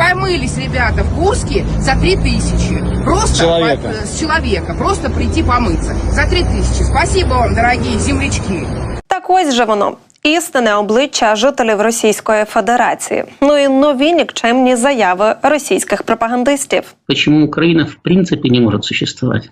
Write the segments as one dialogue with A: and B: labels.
A: помылись ребята в Курске за 3000. Просто
B: Человека.
A: по- э, с человека. Просто прийти помыться. За 3000. Спасибо вам, дорогие землячки.
C: Так ось же воно. Істинне обличчя жителів Російської Федерації. Ну і нові нікчемні заяви російських пропагандистів.
D: почему Украина в принципе не может существовать.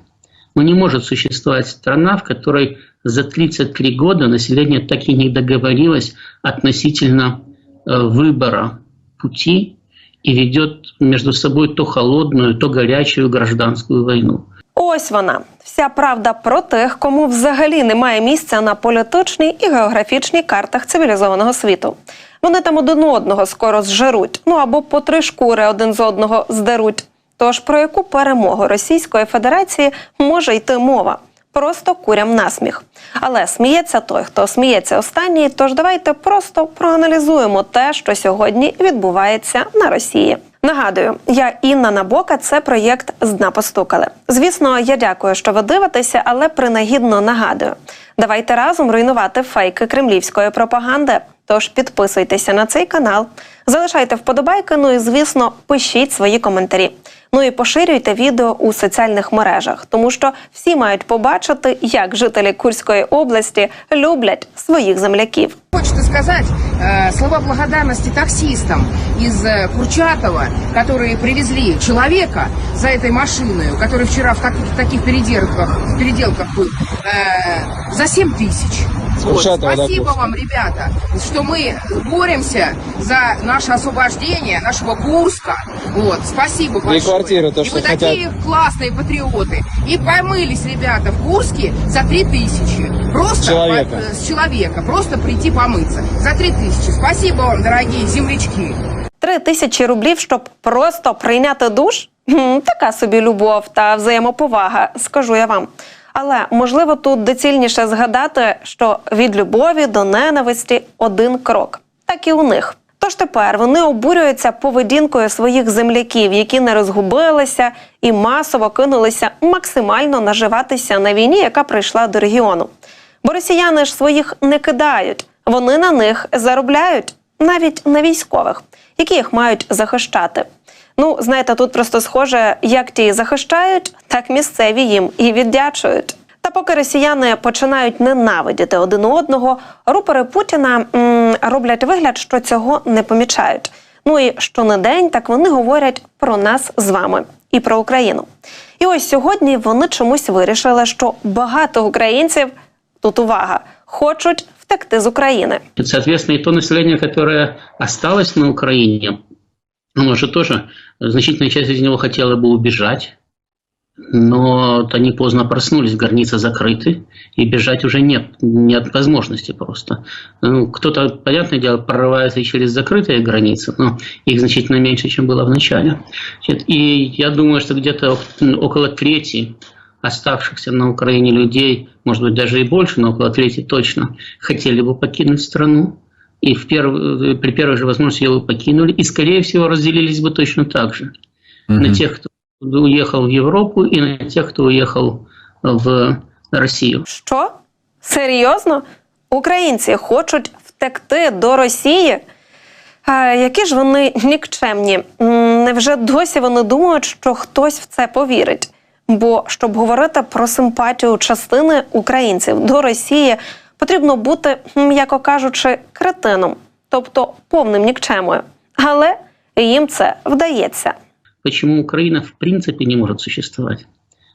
D: Ну, не может существовать страна, в которой за 33 года население так и не договорилось относительно э, выбора пути и ведет между собой то холодную, то горячую гражданскую войну.
C: Ось вона, вся правда про тих, кому взагалі немає місця на політичній і географічній картах цивілізованого світу. Вони там один одного скоро зжеруть, ну або по три шкури один з одного здеруть. Тож про яку перемогу Російської Федерації може йти мова? Просто курям насміх. Але сміється той, хто сміється останній. Тож давайте просто проаналізуємо те, що сьогодні відбувається на Росії. Нагадую, я Інна Набока. Це проєкт з дна постукали. Звісно, я дякую, що ви дивитеся, але принагідно нагадую. Давайте разом руйнувати фейки кремлівської пропаганди. Тож підписуйтеся на цей канал, залишайте вподобайки. Ну і звісно, пишіть свої коментарі. Ну і поширюйте відео у соціальних мережах, тому що всі мають побачити, як жителі Курської області люблять своїх земляків.
A: Хочется сказать э, слова благодарности таксистам из э, Курчатова, которые привезли человека за этой машиной, который вчера в таких, таких переделках, в переделках был, э, за 7 тысяч. Вот.
B: Курчатова, да,
A: Спасибо
B: Курск.
A: вам, ребята, что мы боремся за наше освобождение нашего Курска. Вот, спасибо большое.
B: квартиры, то,
A: И
B: что
A: вы
B: хотят.
A: такие классные патриоты. И помылись ребята в Курске за 3000. Просто
B: Человека.
A: по- э, с человека. Просто прийти помыться. За 3000. Спасибо вам, дорогие землячки.
C: Три тисячі рублів, щоб просто прийняти душ? Хм, така собі любов та взаємоповага, скажу я вам. Але можливо тут доцільніше згадати, що від любові до ненависті один крок, так і у них. Тож тепер вони обурюються поведінкою своїх земляків, які не розгубилися і масово кинулися максимально наживатися на війні, яка прийшла до регіону. Бо росіяни ж своїх не кидають, вони на них заробляють, навіть на військових, які їх мають захищати. Ну, знаєте, тут просто схоже, як ті захищають, так місцеві їм і віддячують. Та поки росіяни починають ненавидіти один одного, рупори Путіна м, роблять вигляд, що цього не помічають. Ну і щонедень так вони говорять про нас з вами і про Україну. І ось сьогодні вони чомусь вирішили, що багато українців тут увага хочуть втекти з України.
D: Соответственно, и то население, которое осталось на Украине, оно же тоже, значительная часть из него хотела бы убежать, но вот они поздно проснулись, границы закрыты, и бежать уже нет, нет возможности просто. Ну, кто-то, понятное дело, прорывается через закрытые границы, но их значительно меньше, чем было в начале. И я думаю, что где-то около трети оставшихся на Украине людей, может быть, даже и больше, но около трети точно, хотели бы покинуть страну. И в перв... при первой же возможности бы покинули. И, скорее всего, разделились бы точно так же. На тех, кто уехал в Европу, и на тех, кто уехал в Россию.
C: Що? Серйозно? Українці хочуть втекти до Росії? А, які ж вони нікчемні? Невже досі вони думають, що хтось в це повірить? Бо щоб говорити про симпатію частини українців до Росії, потрібно бути, м'яко кажучи, кретином, тобто повним нікчемою. Але їм це вдається.
D: Почему Украина в принципе не может существовать?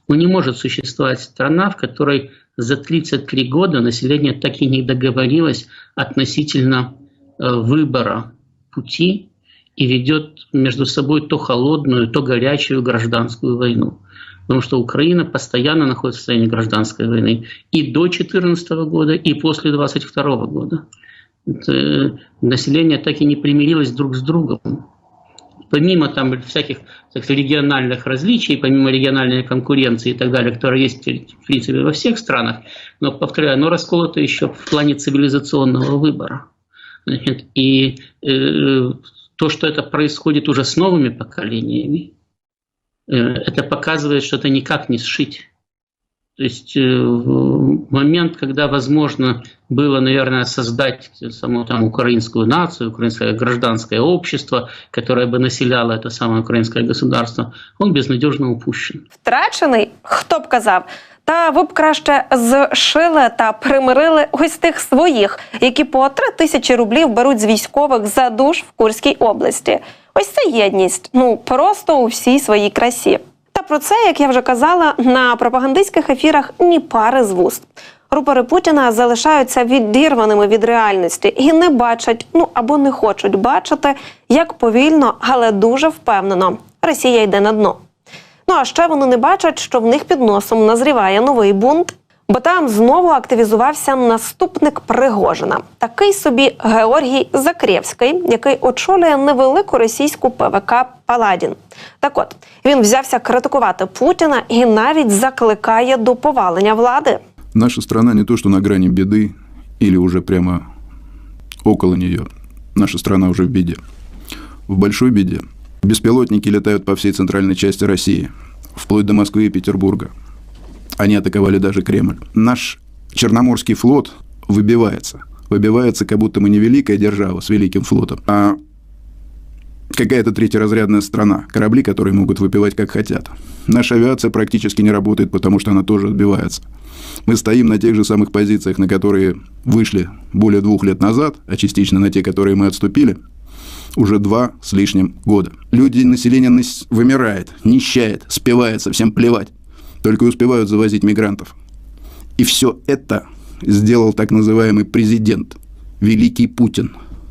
D: Ну, не может существовать страна, в которой за 33 года население так и не договорилось относительно э, выбора пути и ведет между собой то холодную, то горячую гражданскую войну. Потому что Украина постоянно находится в состоянии гражданской войны и до 2014 года, и после 2022 года. Это, э, население так и не примирилось друг с другом помимо там всяких так региональных различий, помимо региональной конкуренции и так далее, которая есть, в принципе, во всех странах, но, повторяю, оно расколото еще в плане цивилизационного выбора. Значит, и э, то, что это происходит уже с новыми поколениями, это показывает, что это никак не сшить. То есть э, в момент, когда возможно было, наверное, создать саму там украинскую нацию, украинское гражданское общество, которое бы населяло это самое украинское государство, он безнадежно упущен.
C: Втрачений, хто б казав. Та ви б краще зшили та примирили ось тих своїх, які по три тисячі рублів беруть з військових за душ в Курській області. Ось це єдність. Ну просто у всій своїй красі. Та про це, як я вже казала, на пропагандистських ефірах ні пари з вуст. Рупори Путіна залишаються відірваними від реальності і не бачать, ну або не хочуть бачити, як повільно, але дуже впевнено Росія йде на дно. Ну а ще вони не бачать, що в них під носом назріває новий бунт, бо там знову активізувався наступник Пригожина, такий собі Георгій Закрєвський, який очолює невелику російську ПВК Паладін. Так от він взявся критикувати Путіна і навіть закликає до повалення влади.
B: Наша страна не то, что на грани беды или уже прямо около нее. Наша страна уже в беде. В большой беде. Беспилотники летают по всей центральной части России, вплоть до Москвы и Петербурга. Они атаковали даже Кремль. Наш Черноморский флот выбивается. Выбивается, как будто мы не великая держава с великим флотом, а какая-то третьеразрядная страна. Корабли, которые могут выпивать как хотят. Наша авиация практически не работает, потому что она тоже отбивается. Мы стоим на тех же самых позициях, на которые вышли более двух лет назад, а частично на те, которые мы отступили, уже два с лишним года. Люди, население нас- вымирает, нищает, спивается, всем плевать. Только и успевают завозить мигрантов. И все это сделал так называемый президент, великий Путин.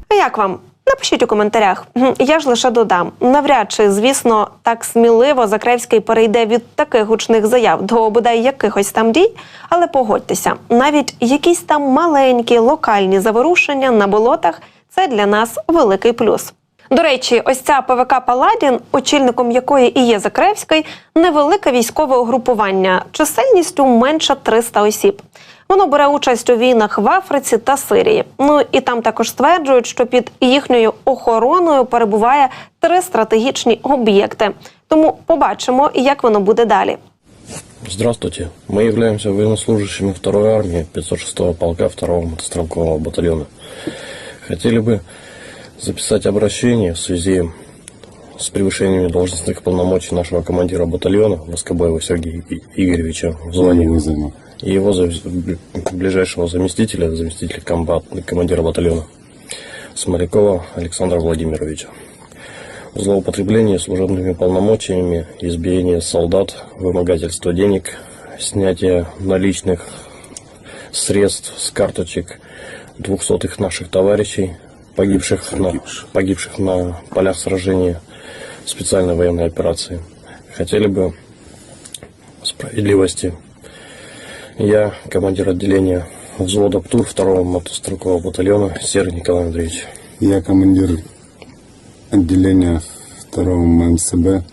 C: А як вам? Напишіть у коментарях. Гм, Я ж лише додам. Навряд чи, звісно, так сміливо Закревський перейде від таких гучних заяв до бодай якихось там дій, але погодьтеся, навіть якісь там маленькі локальні заворушення на болотах це для нас великий плюс. До речі, ось ця ПВК Паладін, очільником якої і є Закревський, невелике військове угрупування, чисельністю менше 300 осіб. Воно бере участь у війнах в Африці та Сирії. Ну і там також стверджують, що під їхньою охороною перебуває три стратегічні об'єкти. Тому побачимо, як воно буде далі.
E: Здравствуйте. Мы являемся военнослужащими второй армии 506-го полка 2-го мотострелкового батальона. Хотели бы записать обращение в связи с превышением должностных полномочий нашего командира батальона Воскобоева Сергея Игоревича в звании и его ближайшего заместителя, заместителя комбат, командира батальона Смолякова Александра Владимировича. Злоупотребление служебными полномочиями, избиение солдат, вымогательство денег, снятие наличных средств с карточек двухсотых наших товарищей, погибших на, погибших на полях сражения специальной военной операции. Хотели бы справедливости. Я командир отделения взвода ПТУР 2-го мотострелкового батальона Серый Николай Андреевич.
F: Я командир отделения второго МСБ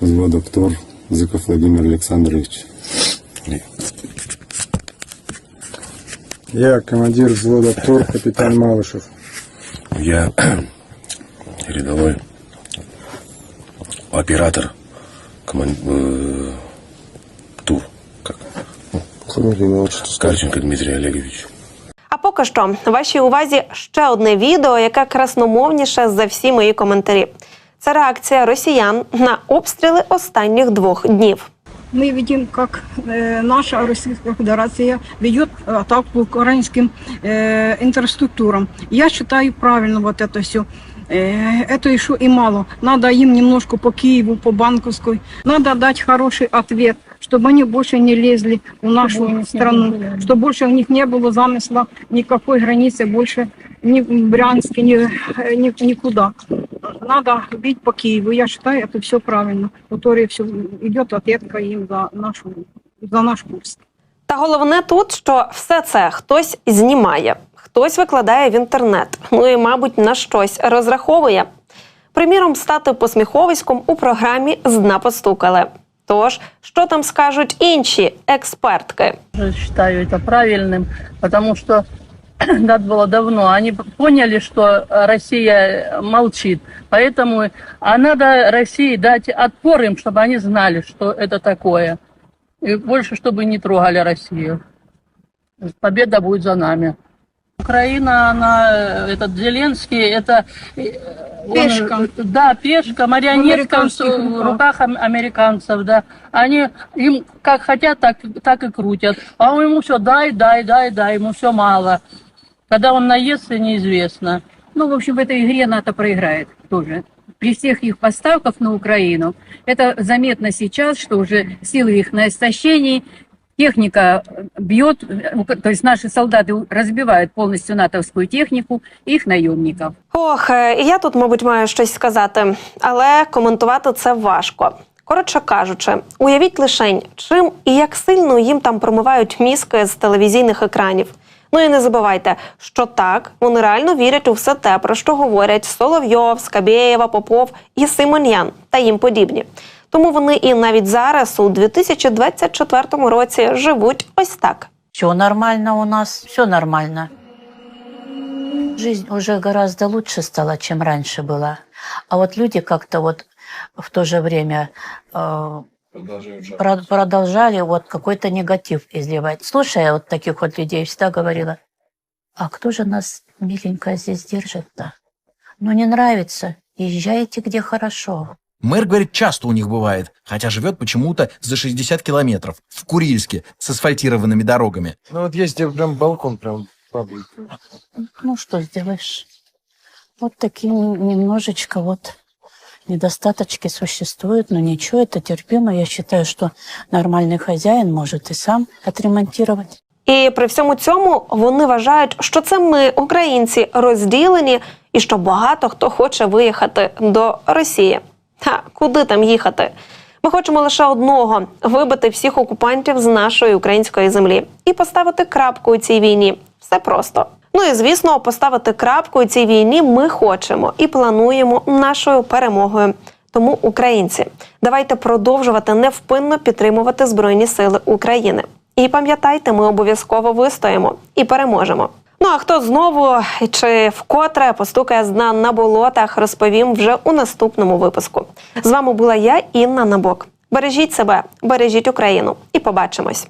F: взвода ПТОР Зыков Владимир Александрович.
G: Я командир взвода ПТУР, капитан Малышев.
H: Я рядовой оператор коман... э, ТУР, как
E: Фамилия, имя, отчество.
H: Карченко Дмитрий Олегович.
C: А поки що вашій увазі ще одне відео, яке красномовніше за всі мої коментарі. Це реакція росіян на обстріли останніх двох днів
I: мы видим, как э, наша Российская Федерация ведет атаку по украинским э, инфраструктурам. Я считаю правильно вот это все. Э, это еще и мало. Надо им немножко по Киеву, по Банковской. Надо дать хороший ответ, чтобы они больше не лезли в нашу страну, чтобы больше у них не было замысла никакой границы больше ни в Брянске, ни, э, ни, никуда. Надо бить по Киеву. Я считаю, это все правильно. Которые все идет ответка им за нашу за наш курс.
C: Та головне тут, що все це хтось знімає, хтось викладає в інтернет. Ну і, мабуть, на щось розраховує. Приміром, стати посміховиськом у програмі з дна постукали. Тож, що там скажуть інші експертки?
J: тоже считаю это правильным, потому что надо было давно. Они поняли, что Россия молчит. Поэтому а надо России дать отпор им, чтобы они знали, что это такое. И больше, чтобы не трогали Россию. Победа будет за нами. Украина, она, э, этот Зеленский, это... э, он,
I: Пешка.
J: э, да, пешка, марионетка в, в
I: руках.
J: руках ам- американцев, да. Они им как хотят, так, так и крутят. А ему все дай, дай, дай, дай, ему все мало. Когда он наестся, неизвестно.
K: Ну, в общем, в этой игре НАТО проиграет тоже. При всех их поставках на Украину, это заметно сейчас, что уже силы их на истощении, техника э, бьет, э, то есть наши солдаты разбивают полностью натовскую технику, их наемников.
C: Ох, е, і я тут, мабуть, маю щось сказати, але коментувати це важко. Коротше кажучи, уявіть лишень, чим і як сильно їм там промивають мізки з телевізійних екранів. Ну і не забувайте, що так вони реально вірять у все те, про що говорять Соловйов, Скабєєва, Попов і Симоньян та їм подібні. Тому вони і навіть зараз, у 2024 році, живуть ось так.
L: Все нормально у нас, все нормально. Жизнь уже гораздо лучше стала, чем раньше была. А вот люди как-то вот в то же время э, про- продолжали вот какой-то негатив изливать. Слушая вот таких вот людей, всегда говорила, а кто же нас, миленько, здесь держит-то? Ну, не нравится, езжайте, где хорошо.
M: Мэр говорит, часто у них бывает, хотя живет почему-то за 60 километров, в Курильске, с асфальтированными дорогами.
G: Ну вот есть где прям балкон прям падает.
L: Ну, что сделаешь? Вот такие немножечко вот недостаточки существуют, но ничего, это терпимо. Я считаю, что нормальный хозяин может и сам отремонтировать.
C: І при всьому цьому вони вважають, що це ми, українці, розділені, і що багато хто хоче виїхати до Росії. Та куди там їхати? Ми хочемо лише одного вибити всіх окупантів з нашої української землі і поставити крапку у цій війні. Все просто. Ну і звісно, поставити крапку цій війні ми хочемо і плануємо нашою перемогою. Тому, українці, давайте продовжувати невпинно підтримувати Збройні Сили України. І пам'ятайте, ми обов'язково вистоїмо і переможемо. Ну а хто знову чи вкотре постукає з на болотах, розповім вже у наступному випуску. З вами була я, Інна Набок. Бережіть себе, бережіть Україну і побачимось.